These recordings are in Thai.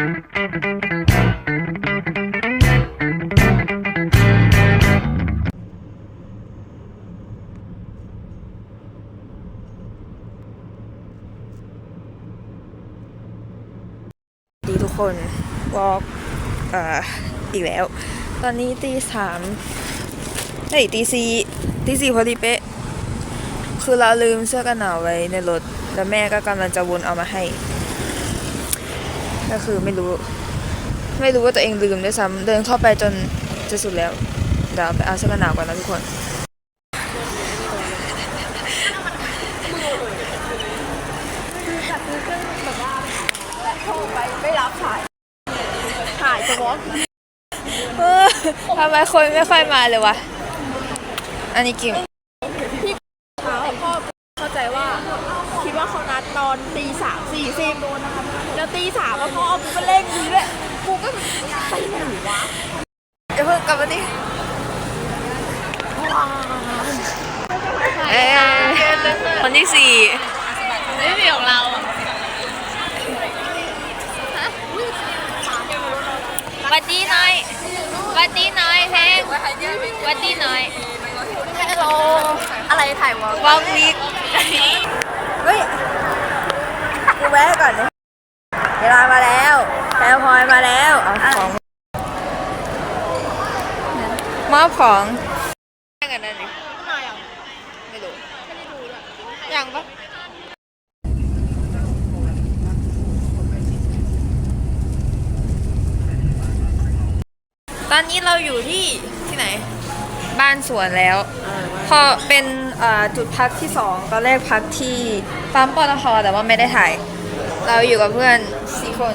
ดีทุกคนวอล์กอีกแล้ว ตอนนี้ตีสามเฮ้ยตีสี่ตีสี่พอดีเป๊ะ คือเราลืมเสื้อกันหนาวไว้ในรถ แล้วแม่ก็กำลังจะวนเอามาให้ ก็คือไม่รู้ ไม่รู้ว่าตัวเองลืมด้วยซ้ำเดินเข้าไปจนจะสุดแล้วเดี๋ยวไปเอาเสื้อกันหนาวก่อนนะทุกคนถ่ายจะวอล์กเออทำไมคนไม่ค่อยมาเลยวะ อันนี้กิ่มเช้าพ่อเข้าใจว่า คิดว่าเขานัดตอนตีสามสี่สิบ แล้วตีสามแล้วพ่อเอากูไปเล่นดีด้วยกูก็ไปไหนวะเดี๋ยวเพิ่งกลับมาดิเอ้ยคนที่สี่ไม่มีของเราวัดดีหน่อยวัดดีหน่อยเพลงวัดดีหน่อยฮัลโหลอะไรถ่ายวอล์กวอล์กวีคเฮ้ยกูแวะก่อนนะ เวลามาแล้วแพลพลอยมาแล้วเอาของมอบของแค่กันนั่นดิมาอย่างไม่รู้ไม่ได้ดูด้วยยังปะตอนนี้เราอยู่ที่ที่ไหน บ้านสวนแล้ว พอเป็นจุดพักที่สองตอนแรกพักที่ปั๊มปตทแต่ว่าไม่ได้ถ่าย เราอยู่กับเพื่อนสี่คน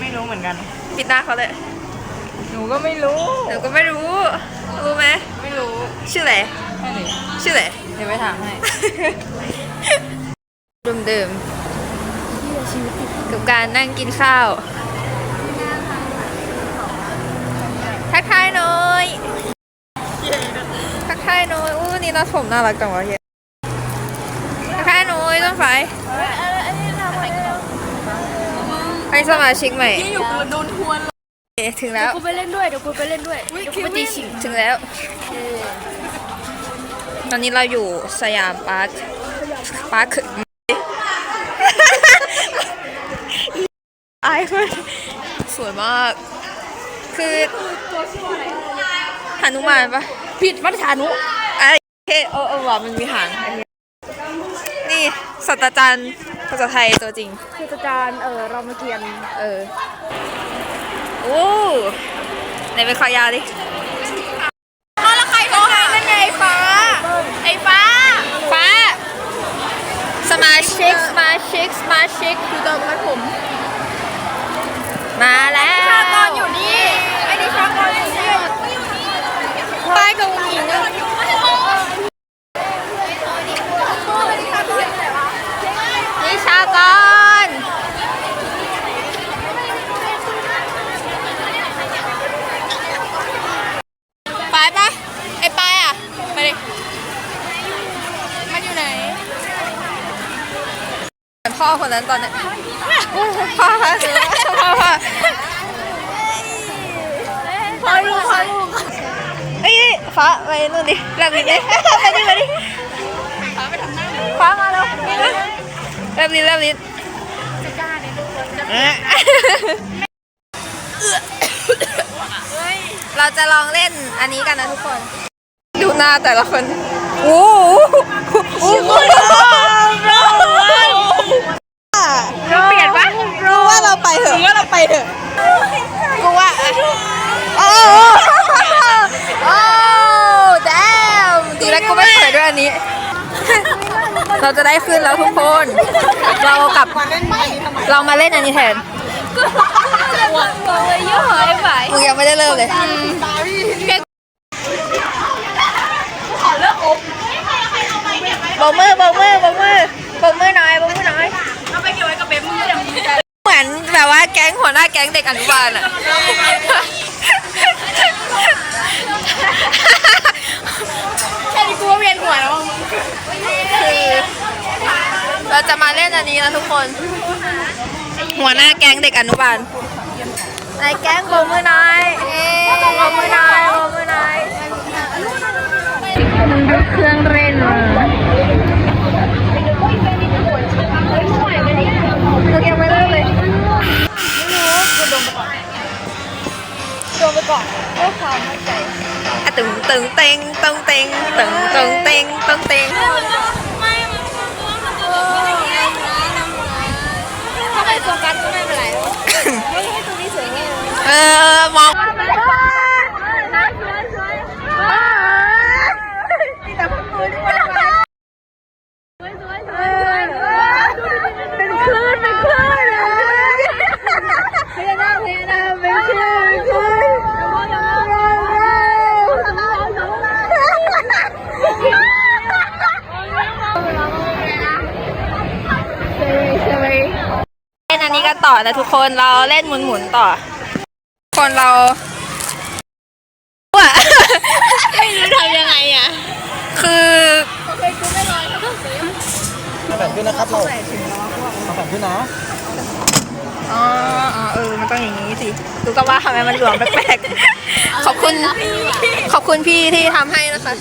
ไม่รู้เหมือนกัน ปิดหน้าเขาเลย หนูก็ไม่รู้ หนูก็ไม่รู้ รู้ไหม ไม่รู้ ชื่ออะไรไม่รู้ชื่ออะไร เดี๋ยวไปถามให้ เดิมเดิมกับการนั่งกินข้าว ทักทายหน่อย ทักทายหน่อย อู้นี่เราผมน่ารักจังวะเฮีย ไฟให้สมาชิกใหม่ที่อยู่กูโดนทวนเอ๊ะถึงแล้วกูไปเล่นด้วยเดี๋ยวกูไปเล่นด้วยเดี๋ยวกูไปตีฉิงถึงแล้ว ตอนนี้เราอยู่สยามพาร์คพาร์คไอ้คนสวยมาก คือหนุมานปะผิดมัธยานุไอ้เคเออเออว่ะมันมีหางอันนี้นี่ศาส ตราจารย์ภาษาไทยตัวจริง คืออาจารย์เออเรามาเกียนเออโอ้ไหนไปขอยาวดิอ๋อแล้วใครโทรหานั่นไงไอ้ฟ้า ไอ้ฟ้า ฟ้า สมาชิกสมาชิกสมาชิกคือเติมให้ผม มาแล้วชากรอยู่นี่ ไอ้ดิชากรอยู่นี่ป้ายกับหญิงอะ นิชากร ไปปะไอ้ปายอะไปดิมันอยู่ไหน พ่อคนนั้นตอนเนี้ยพ่อพ่อพ่อพ่อพอลูกพอลูกเอ้ยฟ้าไปนู่นดิแลบลิ้นดิไปดิไปดิฟ้ามาแล้วแลบลิ้นแลบลิ้นเราจะลองเล่นอันนี้กันนะทุกคน ดูหน้าแต่ละคนโอ้โหโอ้โห เปลี่ยนปะรู้ว่าเราไปเถอะว่าเราไปเถอะกูว่าโอ้โอ้แดมดีแล้วกูไม่เปิดด้วยอันนี้ เราจะได้ขึ้นแล้วทุกคน เรากลับเรามาเล่นอันนี้แทนตัวเลยเยอะหายไปมึงยังไม่ได้เริ่มเลยโบกมือโบกมือโบกมือโบกมือหน่อยโบกมือหน่อย แบบว่าแก๊งหัวหน้าแก๊งเด็กอนุบาลอะแค่นี้กูก็เวียนหัวแล้วมึงคือเราจะมาเล่นอันนี้นะทุกคน หัวหน้าแก๊งเด็กอนุบาลไอ้แก๊งโบกมือหน่อยเอ๊ะโบกมือหน่อยโบกมือหน่อย โดนไปก่อนด้วยความมั่นใจอะตึงตึงเต็งตึงเต็งตึงตึงเต็งตึงเต็งถ้าไปโฟกัสก็ไม่เป็นไรไม่ให้ตรงนี้สวยงามเออมอง เป็นคลื่นเป็นคลื่นเลยพญานาคพญานาคเป็นคลื่นเป็นคลื่น เล่นอันนี้กันต่อนะทุก คนเราเล่นหมุนหมุนๆต่อ คนเราว่ะไม่รู้ทำยังไงอะ คือเอาแผ่นขึ้นนะครับเราเอาแผ่นขึ้นนะอ๋ออ๋อเออ มันต้องอย่างนี้สิดูก็ว่าทำไมมันหลวมแปลกๆขอบคุณ ขอบคุณพี่ที่ทำให้นะคะ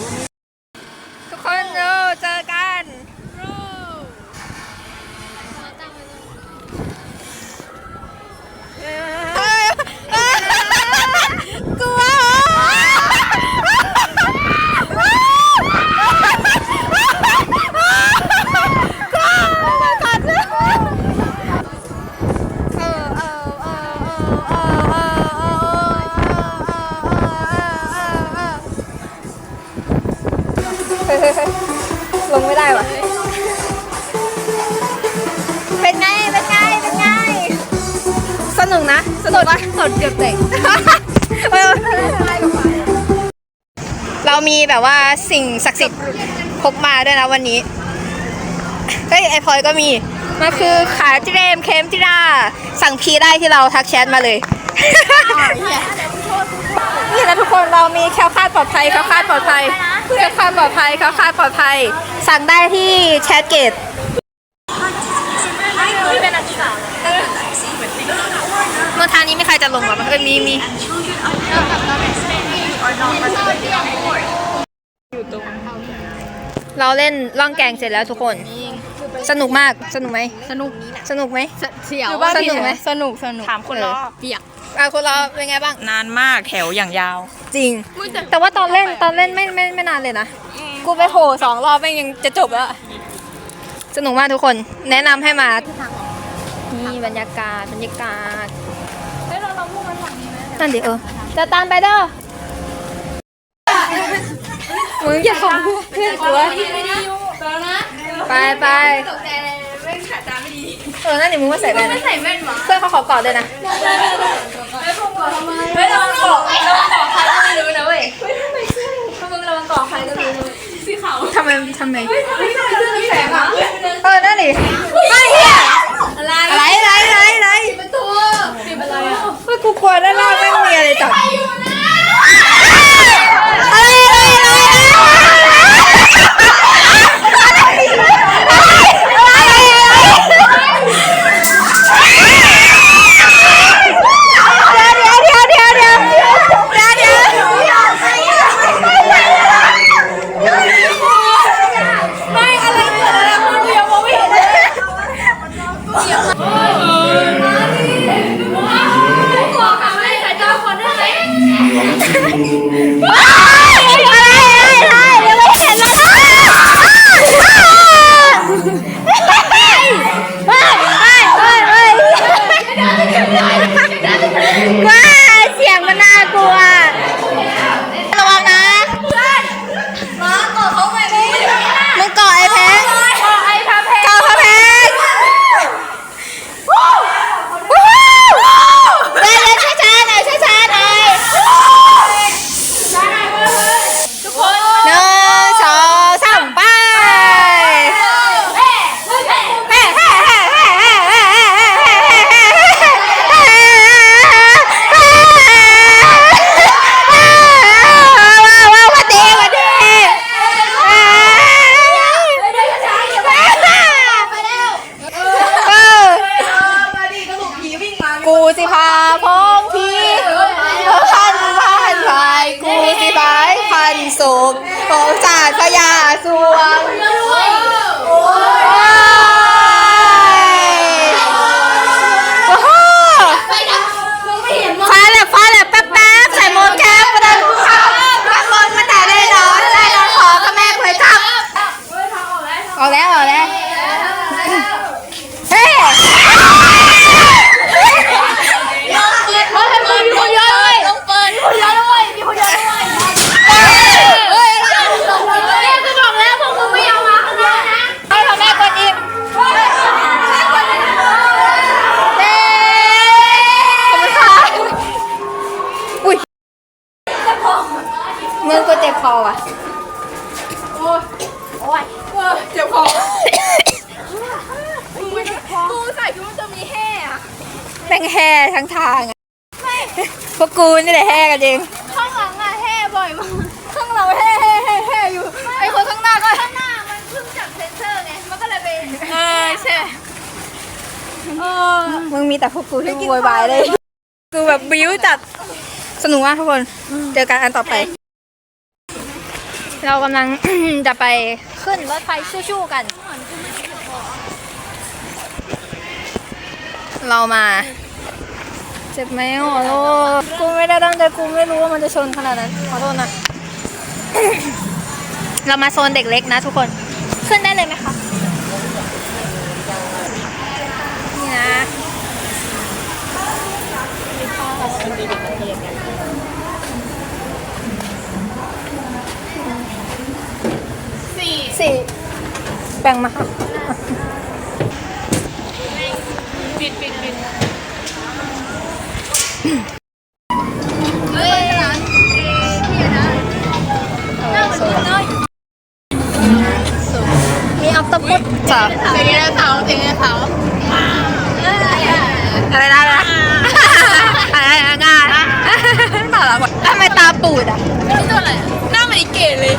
ลงไม่ได้ว่ะ เป็นไง เป็นไง เป็นไง สนุกนะ สนุกปะสดเกือบเด็กเรามีแบบว่าสิ่งศักดิ์สิทธิ์พกมาด้วยนะวันนี้ เฮ้ย ไอพลอยก็มี มันคือขาจิเรม เค็มจิรา สั่งพีได้ที่เราทักแชทมาเลยนี่นะทุกคนเรามีแคลคลาดปลอดภัยแคลคลาดปลอดภัย แคลคลาดปลอดภัยแคลคลาดปลอดภัย สั่งได้ที่แชทเกตที่เป็นนักศึกษาเมื่อทางนี้ไม่ใครจะลงหรอเออมีมีเราเล่นล่องแกงเสร็จแล้วทุกคน สนุกมาก สนุกไหม สนุก สนุกไหมเสียวสนุกไหมสนุกสนุกถามคนรอเปียกอะคุณเราเป็นไงบ้าง นานมากแถวอย่างยาว จริง แต่ว่าตอนเล่นตอนเล่นไม่ไม่ไม่นานเลยนะ กูไปโผล่สองรอบแม่งยังจะจบแล้ว สนุกมากทุกคน แนะนำให้มา นี่บรรยากาศบรรยากาศเฮ้ยเราเราพูดกันฝั่งนี้ไหมนั่นดิเออ จะตามไปเด้อมึงอย่าของเพื่อนกลัวแล้วนะไปไปตกใจเลยไม่ขาดตาไม่ดี เออ นั่นดิมึงว่าใส่แว่นไม่ใส่แว่นหรอเพื่อนเขาขอกอดด้วยนะไม่พกก่อนทำไมเฮ้ยระวังเกาะระวังเกาะใครก็ไม่รู้นะเว้ย ถ้ามึงระวังเกาะใครก็ไม่รู้สีขาวทำไมทำไมไม่ใส่เสื้อแสงอะเออนั่นดิไอ้ มึงมีแต่พวกกูที่โวยวายเลยกูแบบบิ้วจัดสนุกมากทุกคนเจอกันอันต่อไป เรากำลัง จะไปขึ้นรถไฟชู่ๆกัน เรามาเจ็บไหมขอโทษกูไม่ได้ตั้งใจกูไม่รู้ว่ามันจะชนขนาดนั้นขอโทษนะ เรามาโซนเด็กเล็กนะทุกคน ขึ้นได้เลยไหมคะ นี่นะ สี่สี่แบ่งมาค่ะปิดปิดปิดเฮ้ยร้านเอที่นะนั่งมันเลยมีอัพตพุทจ้ะเสียงเขาเสียงเขาอะไรนะอะไรนะ อะไรนะงานน่ารักว่ะทำไมตาปูดอะไม่ใช่ตัวอะไรหน้ามันอีเก๋เลย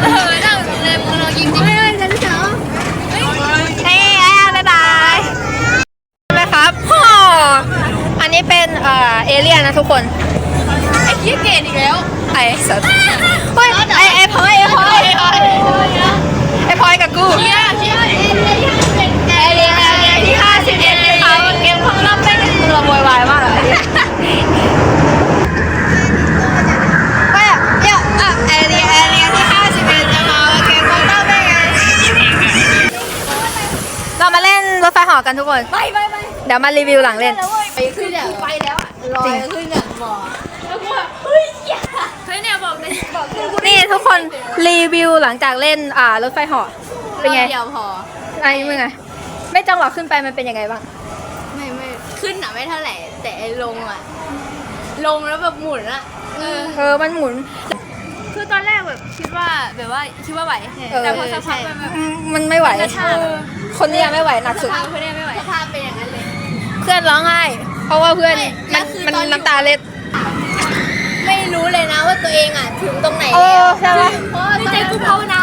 เออหน้ามันเลยมึงลองยิงดิเฮ้ยฉันเจ๋อเฮ้ยบ๊ายบายไหมครับโอ้อันนี้เป็นเอ่อเอเลี่ยนนะทุกคนไอ้ยี่เก๋อีกแล้วไอ้สัสเฮ้ยไอ้ไอ้พอยไอ้พอยไอ้พอยไอ้พอยกับกูเชี่ยเชี่ย รีวิวหลังเล่น ไปขึ้นอย่างไปแล้วอะลอยขึ้นอย่างหมอแล้วกูแบบเฮ้ยอย่าเฮ้ยเนี่ยบอกเลยบอกขึ้นกูนี่ทุกคนรีวิวหลังจากเล่นอ่ารถไฟเหาะเป็นไงเดียวพอไอ้มึงไงไม่จังหวะขึ้นไปมันเป็นยังไงบ้างไม่ไม่ขึ้นอะไม่เท่าไหร่แต่ไอ้ลงอะ ลงแล้วแบบหมุนอะเออเออมันหมุนคือตอนแรกแบบคิดว่าแบบว่าคิดว่าไหวเออแต่พอสักพักมันแบบอืมมันไม่ไหวกระชากคนเนี้ยไม่ไหวหนักสสุดภาพเพื่อนไม่ไหวสภาพเป็นอย่างนั้นเลยเพื่อนร้องไห้ เพราะว่าเพื่อนไม่มันแล้วคือมันตอนอยู่ น้ำตาเล็ด ไม่รู้เลยนะว่าตัวเองอะถึงตรงไหนเอแล้วอใช่ปะ เพราะว่าใจกูภาวนา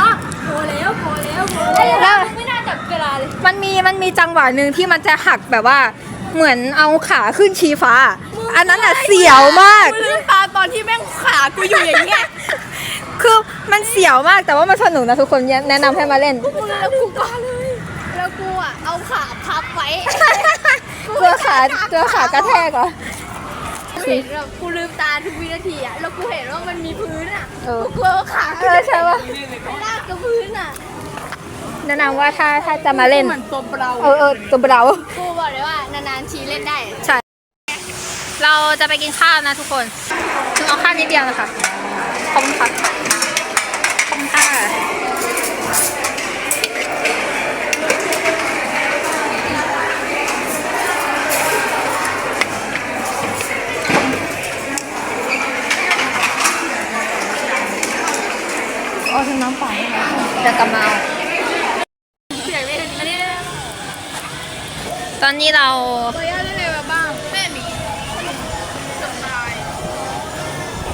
พอแล้วพอแล้วพอแล้ว ไม่น่าจับเวลาเลยมันมีมันมีจังหวะหนึ่งที่มันจะหักแบบว่า เหมือนเอาขาขึ้นชี้ฟ้า อันนั้นอะเสียวมาก กูลืมตาตอนที่แม่งขากูอยู่อย่างเงี้ยคือมันเสียวมากแต่ว่ามันสนุกนะทุกคนแนะนำให้มาเล่นกูแล้วกูก็เลยแล้วกูอะเอาขาพับไว้ ตัวขาตัวขากระแทกเหรอ กูเห็นแบบกูลืมตาทุกวินาทีอะแล้วกูเห็นว่ามันมีพื้นอะเออ กูกลัวว่าขาเออใช่ปะลากกับพื้นอะแนะนำว่าถ้าถ้าจะมาเล่น เหมือนตัวเราเออเออตัวเรา กูบอกเลยว่านานๆทีเล่นได้ใช่ เราจะไปกินข้าวนะทุกคนถึงเอาข้าวนิดเดียวนะคะ ขอบคุณค่ะ ขอบคุณค่ะ เอาถึง น้ำเปล่าจะกลับมาเอาเสียงเล่นอันนี้ตอนนี้เราตัวย่าเล่นอะไรมาบ้างแม่มีสบาย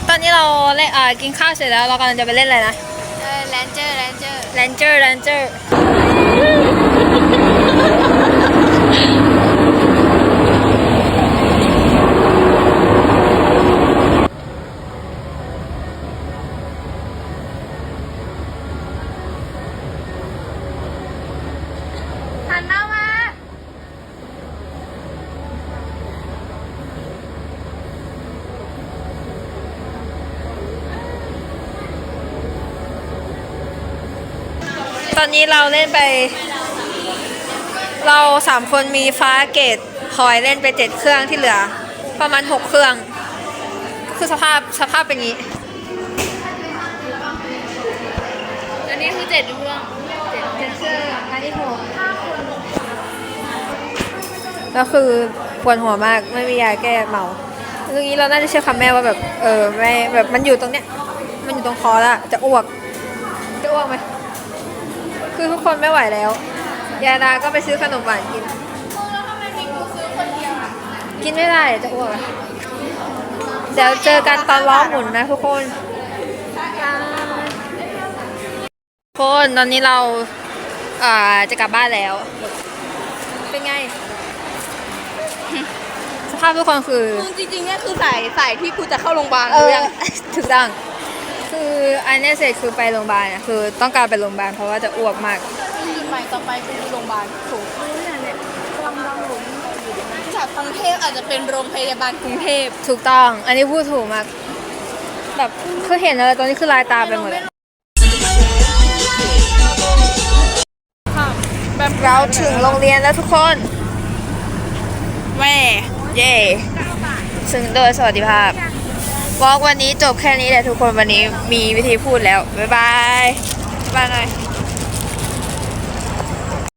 ตอนนี้เราเล่นอ่ากินข้าวเสร็จแล้วเรากำลังจะไปเล่นอะไรนะเออแลนเจอร์แลนเจอร์ Ranger Ranger หันหน้ามา ตอนนี้เราเล่นไป เราสามคนมีฟ้าเกตพลอยเล่นไปเจ็ดเครื่องที่เหลือ ประมาณหกเครื่อง ก็คือสภาพสภาพเป็นอย่างนี้ อันนี้คือเจ็ดเครื่องเจ็ดเจ็ดเครื่องอันนี้หกก็คือปวดหัวมากไม่มียาแก้เมาตรงนี้เราน่าจะเชื่อคำแม่ว่าแบบเออไม่แบบมันอยู่ตรงเนี้ย มันอยู่ตรงคอแล้วจะอ้วก จะอ้วกไหม คือทุกคนไม่ไหวแล้ว ยาดาก็ไปซื้อขนมหวานกินแล้วทำไมมีกูซื้อคนเดียวอะกินไม่ได้จะอ้วกอะเดี๋ยวเจอกันตอนล้อหมุนนะทุกคนคนตอนนี้เราอ่าจะกลับบ้านแล้ว เป็นไง สภาพทุกคนคือ มึงจริงๆเนี่ยคือสายสายที่กูจะเข้าโรงพยาบาลเอรู้อยัง ถูกต้อง คืออันเนี้ยเสร็จคือไปโรงพยาบาลอะคือต้องการไปโรงพยาบาลเพราะว่าจะอ้วกมากจุดหมายต่อไปคือโรงพยาบาลถูกเนี่ยเนี่ยกำลังดังหลงจากกรุงเทพอาจจะเป็นโรงพยาบาลกรุงเทพถูกต้อง อันนี้พูดถูกมาก แบบคือเห็นอะไรตอนนี้คือลายตาไปหมดเลยแบบเราถึงโรงเรียนแล้วทุกคนแม่เย่ถึงโดยสวัสดิภาพ วอล์กวันนี้จบแค่นี้แหละทุกคนวันนี้มีวิธีพูดแล้ว บ๊ายบาย บ๊ายบายหน่อย